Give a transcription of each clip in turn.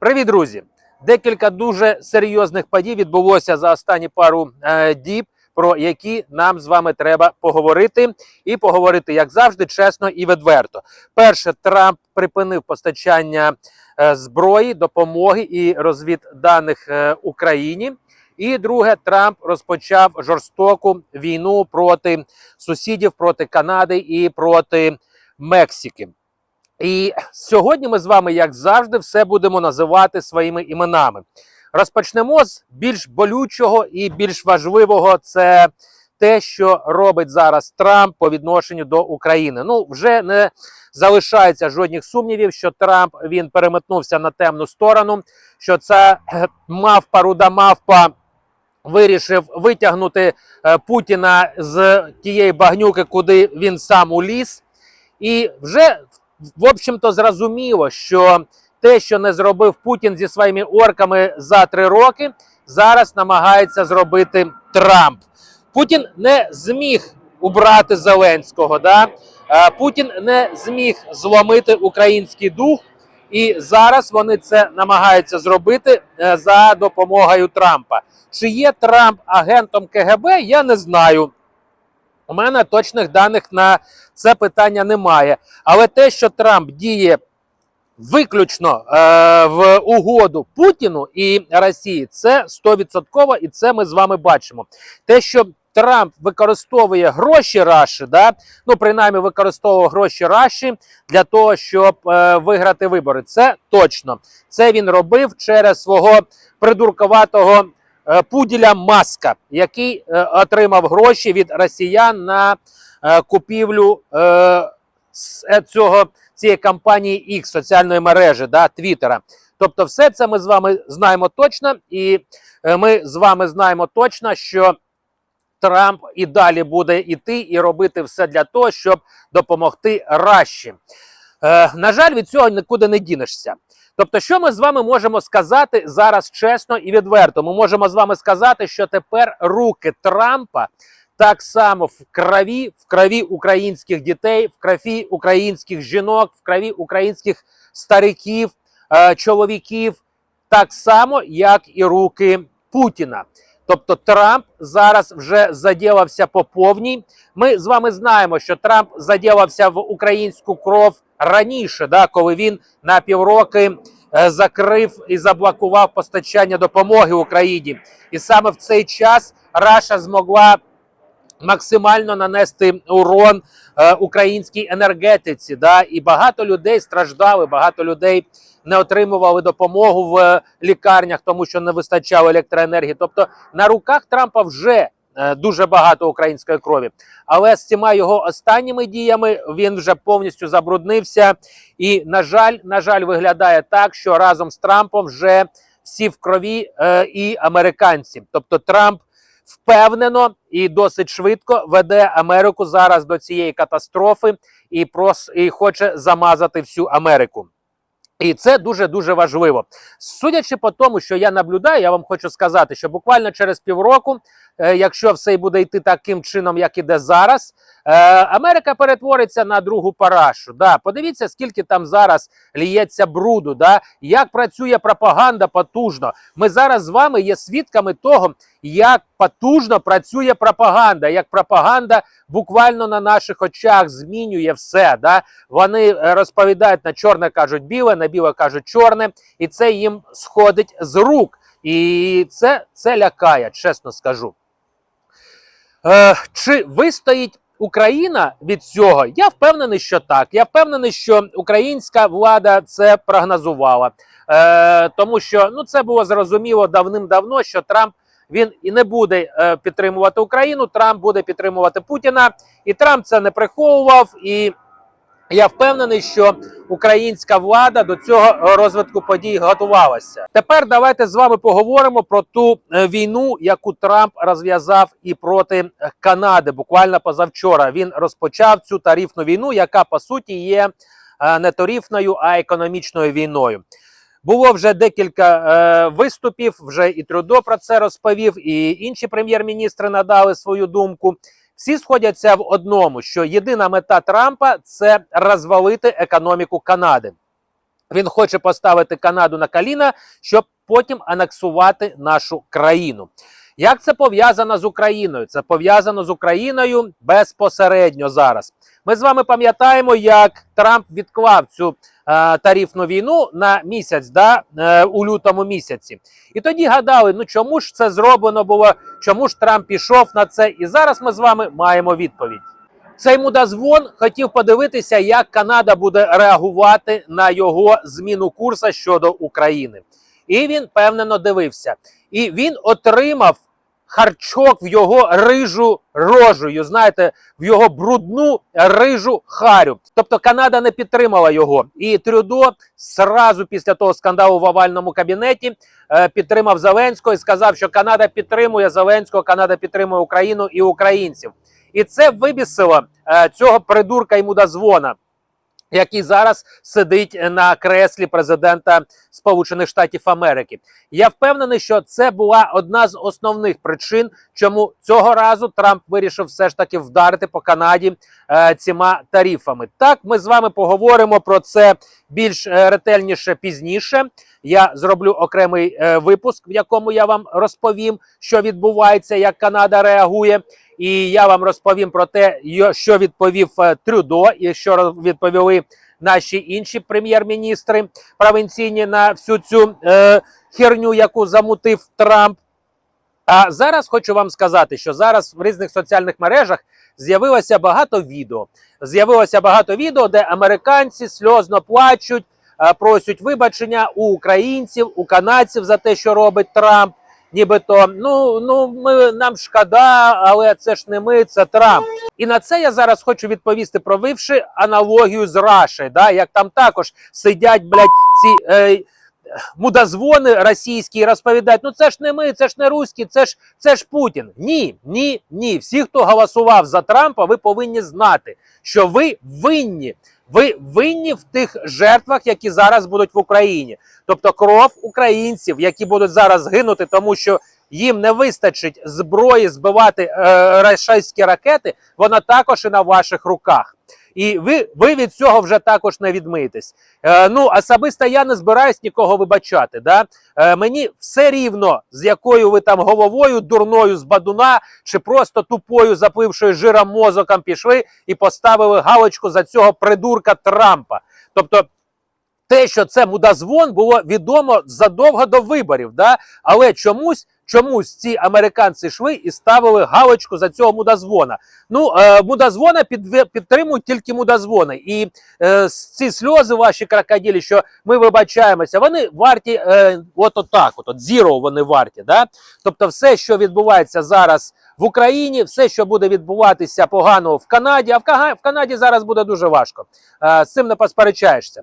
Привіт, друзі! Декілька дуже серйозних подій відбулося за останні пару е, діб, про які нам з вами треба поговорити, і поговорити, як завжди, чесно і відверто. Перше, Трамп припинив постачання е, зброї, допомоги і розвідданих е, Україні. І друге, Трамп розпочав жорстоку війну проти сусідів, проти Канади і проти Мексики. І сьогодні ми з вами, як завжди, все будемо називати своїми іменами. Розпочнемо з більш болючого і більш важливого це те, що робить зараз Трамп по відношенню до України. Ну, вже не залишається жодних сумнівів, що Трамп він переметнувся на темну сторону, що це е, мавпа, руда мавпа вирішив витягнути е, Путіна з тієї багнюки, куди він сам уліз. І вже в общем-то зрозуміло, що те, що не зробив Путін зі своїми орками за три роки, зараз намагається зробити Трамп. Путін не зміг убрати Зеленського. Да? Е, Путін не зміг зломити український дух, і зараз вони це намагаються зробити е, за допомогою Трампа. Чи є Трамп агентом КГБ? Я не знаю. У мене точних даних на це питання немає. Але те, що Трамп діє виключно е, в угоду Путіну і Росії, це 100% і це ми з вами бачимо. Те, що Трамп використовує гроші Раші, да, ну принаймні використовував гроші Раші для того, щоб е, виграти вибори. Це точно. Це він робив через свого придурковатого е, пуділя Маска, який е, отримав гроші від росіян на е, купівлю е, е, цього цієї компанії X, соціальної мережі, да, Твіттера. Тобто, все це ми з вами знаємо точно, і е, ми з вами знаємо точно, що Трамп і далі буде йти і робити все для того, щоб допомогти Раші. Е, на жаль, від цього нікуди не дінешся. Тобто, що ми з вами можемо сказати зараз чесно і відверто? Ми можемо з вами сказати, що тепер руки Трампа так само в крові, в крові українських дітей, в крові українських жінок, в крові українських стариків, е, чоловіків, так само, як і руки Путіна. Тобто Трамп зараз вже заділався по повній. Ми з вами знаємо, що Трамп заділався в українську кров раніше, да, коли він на півроки е, закрив і заблокував постачання допомоги Україні. І саме в цей час Раша змогла максимально нанести урон е, українській енергетиці. Да? І багато людей страждали, багато людей не отримували допомогу в лікарнях, тому що не вистачало електроенергії. Тобто на руках Трампа вже е, дуже багато української крові. Але з цими його останніми діями він вже повністю забруднився. І, на жаль, на жаль, виглядає так, що разом з Трампом вже всі в крові е, і американці. Тобто Трамп впевнено і досить швидко веде Америку зараз до цієї катастрофи і прос і хоче замазати всю Америку. І це дуже дуже важливо. Судячи по тому, що я наблюдаю, я вам хочу сказати, що буквально через півроку, е, якщо все буде йти таким чином, як іде зараз, е, Америка перетвориться на другу парашу. Да, подивіться, скільки там зараз ліється бруду, да, як працює пропаганда потужно. Ми зараз з вами є свідками того, як потужно працює пропаганда, як пропаганда буквально на наших очах змінює все. Да? Вони е, розповідають на чорне кажуть біле, на біле кажуть чорне, і це їм сходить з рук. І це, це лякає, чесно скажу. Е, чи вистоїть Україна від цього? Я впевнений, що так. Я впевнений, що українська влада це прогнозувала. Е, тому що ну, це було зрозуміло давним-давно, що Трамп він і не буде е, підтримувати Україну. Трамп буде підтримувати Путіна, і Трамп це не приховував. І я впевнений, що українська влада до цього розвитку подій готувалася. Тепер давайте з вами поговоримо про ту е, війну, яку Трамп розв'язав і проти Канади. Буквально позавчора він розпочав цю тарифну війну, яка по суті є е, не тарифною, а економічною війною. Було вже декілька е, виступів. Вже і Трюдо про це розповів, і інші прем'єр-міністри надали свою думку. Всі сходяться в одному: що єдина мета Трампа це розвалити економіку Канади. Він хоче поставити Канаду на коліна, щоб потім анексувати нашу країну. Як це пов'язано з Україною? Це пов'язано з Україною безпосередньо зараз. Ми з вами пам'ятаємо, як Трамп відклав цю тарифну війну на місяць, да, е, у лютому місяці. І тоді гадали, ну чому ж це зроблено було, чому ж Трамп пішов на це? І зараз ми з вами маємо відповідь. Цей мудозвон хотів подивитися, як Канада буде реагувати на його зміну курсу щодо України. І він певнено дивився. І він отримав харчок в його рижу рожею, знаєте, в його брудну рижу харю. Тобто Канада не підтримала його. І Трюдо сразу після того скандалу в овальному кабінеті е, підтримав Зеленського і сказав, що Канада підтримує Зеленського, Канада підтримує Україну і українців. І це вибісило е, цього придурка і мудозвона, який зараз сидить на креслі президента Сполучених Штатів Америки. Я впевнений, що це була одна з основних причин, чому цього разу Трамп вирішив все ж таки вдарити по Канаді е, цими тарифами. Так, ми з вами поговоримо про це більш е, ретельніше пізніше. Я зроблю окремий е, випуск, в якому я вам розповім, що відбувається, як Канада реагує. І я вам розповім про те, що відповів е, Трюдо, і що відповіли наші інші прем'єр-міністри провінційні на всю цю е, херню, яку замутив Трамп. А зараз хочу вам сказати, що зараз в різних соціальних мережах з'явилося багато відео. З'явилося багато відео, де американці сльозно плачуть, е, просять вибачення у українців, у канадців за те, що робить Трамп. Нібито ну ну ми нам шкода, але це ж не ми, це Трамп. І на це я зараз хочу відповісти, провівши аналогію з Рашею, да, як там також сидять, блядь, ці е, мудозвони російські розповідають: ну це ж не ми, це ж не руські, це ж це ж Путін. Ні, ні, ні. Всі, хто голосував за Трампа, ви повинні знати, що ви винні. Ви винні в тих жертвах, які зараз будуть в Україні. Тобто кров українців, які будуть зараз гинути, тому що їм не вистачить зброї збивати е, рашистські ракети, вона також і на ваших руках. І ви, ви від цього вже також не відмиєтесь. Е, ну, особисто я не збираюсь нікого вибачати. Да? Е, мені все рівно, з якою ви там головою, дурною з бадуна, чи просто тупою, запившою жиром мозоком пішли і поставили галочку за цього придурка Трампа. Тобто, те, що це мудозвон, було відомо задовго до виборів. Да? Але чомусь. Чомусь ці американці йшли і ставили галочку за цього мудозвона. Ну, е, мудозвона під, підтримують тільки мудозвони. І е, ці сльози ваші крокодилі, що ми вибачаємося, вони варті е, от отак, от, от зіро вони варті. Да? Тобто, все, що відбувається зараз в Україні, все, що буде відбуватися погано в Канаді, а в Канаді зараз буде дуже важко. Е, з цим не посперечаєшся.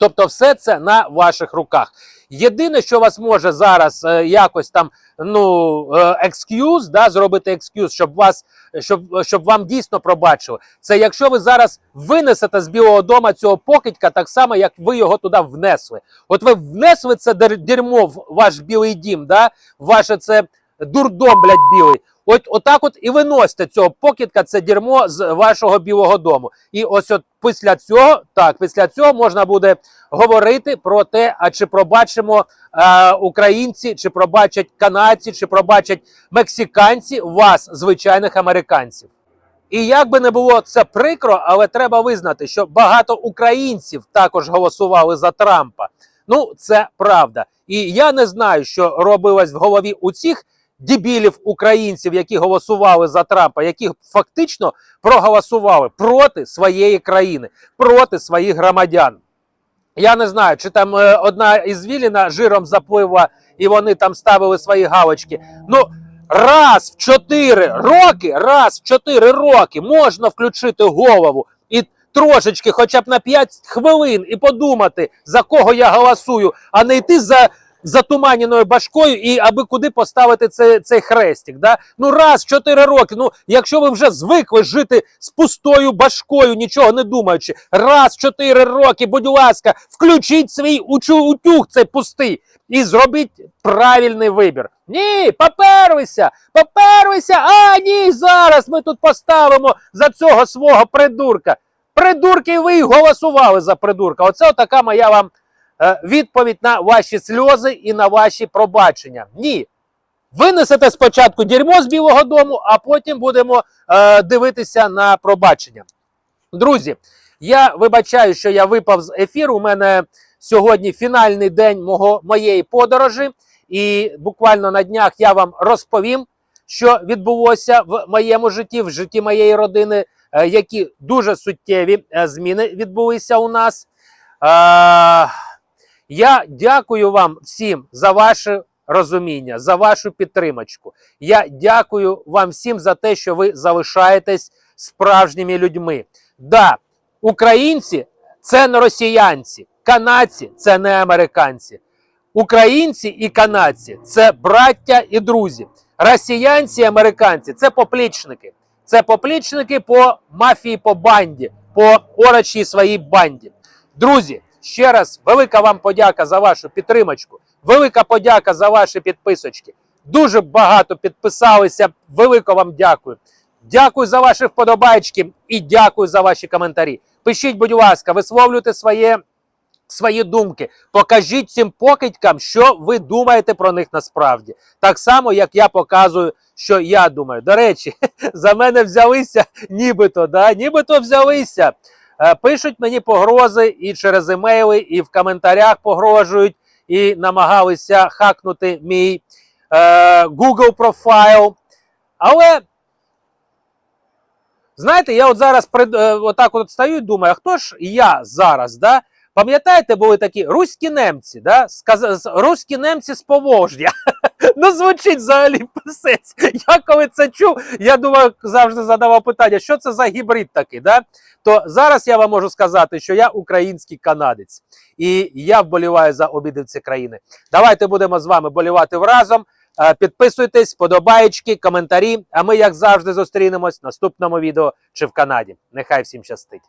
Тобто, все це на ваших руках. Єдине, що вас може зараз е, якось там ну екскюз, да, зробити екскюз, щоб вас щоб, щоб вам дійсно пробачили. Це якщо ви зараз винесете з білого дома цього покидька, так само як ви його туди внесли. От ви внесли це дерьмо в ваш білий дім, да? ваше це дурдом, блядь, білий. От отак от і виносите цього покидька, це дерьмо з вашого білого дому. І ось от після цього, так, після цього можна буде говорити про те, а чи пробачимо е, українці, чи пробачать канадці, чи пробачать мексиканці вас, звичайних американців. І як би не було це прикро, але треба визнати, що багато українців також голосували за Трампа. Ну, це правда. І я не знаю, що робилось в голові у цих дебілів українців, які голосували за Трампа, які фактично проголосували проти своєї країни, проти своїх громадян. Я не знаю, чи там е, одна із Віліна жиром запливла, і вони там ставили свої галочки. Ну, раз в чотири роки, раз в чотири роки можна включити голову і трошечки, хоча б на 5 хвилин, і подумати, за кого я голосую, а не йти за затуманеною башкою і аби куди поставити цей, цей хрестик. Да? Ну раз 4 роки. Ну, якщо ви вже звикли жити з пустою башкою, нічого не думаючи, раз 4 роки, будь ласка, включіть свій утюг цей пустий і зробіть правильний вибір. Ні, поперлися, поперлися. А ні, зараз ми тут поставимо за цього свого придурка. Придурки, ви й голосували за придурка. Оце така моя вам відповідь на ваші сльози і на ваші пробачення. Ні. Винесете спочатку дерьмо з Білого Дому, а потім будемо е, дивитися на пробачення. Друзі, я вибачаю, що я випав з ефіру. У мене сьогодні фінальний день мого, моєї подорожі, і буквально на днях я вам розповім, що відбулося в моєму житті, в житті моєї родини, е, які дуже суттєві е, зміни відбулися у нас. Е, я дякую вам всім за ваше розуміння, за вашу підтримочку. Я дякую вам всім за те, що ви залишаєтесь справжніми людьми. Да, українці це не росіянці, канадці це не американці. Українці і канадці це браття і друзі. Росіянці і американці це поплічники. Це поплічники по мафії, по банді, по орочій своїй банді. Друзі, ще раз велика вам подяка за вашу підтримочку. Велика подяка за ваші підписочки. Дуже багато підписалися. Велико вам дякую. Дякую за ваші вподобайки і дякую за ваші коментарі. Пишіть, будь ласка, висловлюйте своє, свої думки. Покажіть цим покидькам, що ви думаєте про них насправді. Так само, як я показую, що я думаю. До речі, за мене взялися, нібито, да? нібито взялися. Е, Пишуть мені погрози і через емейли, і в коментарях погрожують, і намагалися хакнути мій е, Google профайл. Але Знаєте, я от зараз пред, е, отак от стою і думаю, а хто ж я зараз? Да? Пам'ятаєте, були такі руські немці, да? Сказ... руські немці з Поволжя. ну, звучить взагалі писець. Я коли це чув, я думаю, завжди задавав питання, що це за гібрид такий. Да? То зараз я вам можу сказати, що я український канадець. І я вболіваю за обидві ці країни. Давайте будемо з вами болівати разом. Е, Підписуйтесь, подобаєчки, коментарі. А ми, як завжди, зустрінемось в наступному відео чи в Канаді. Нехай всім щастить.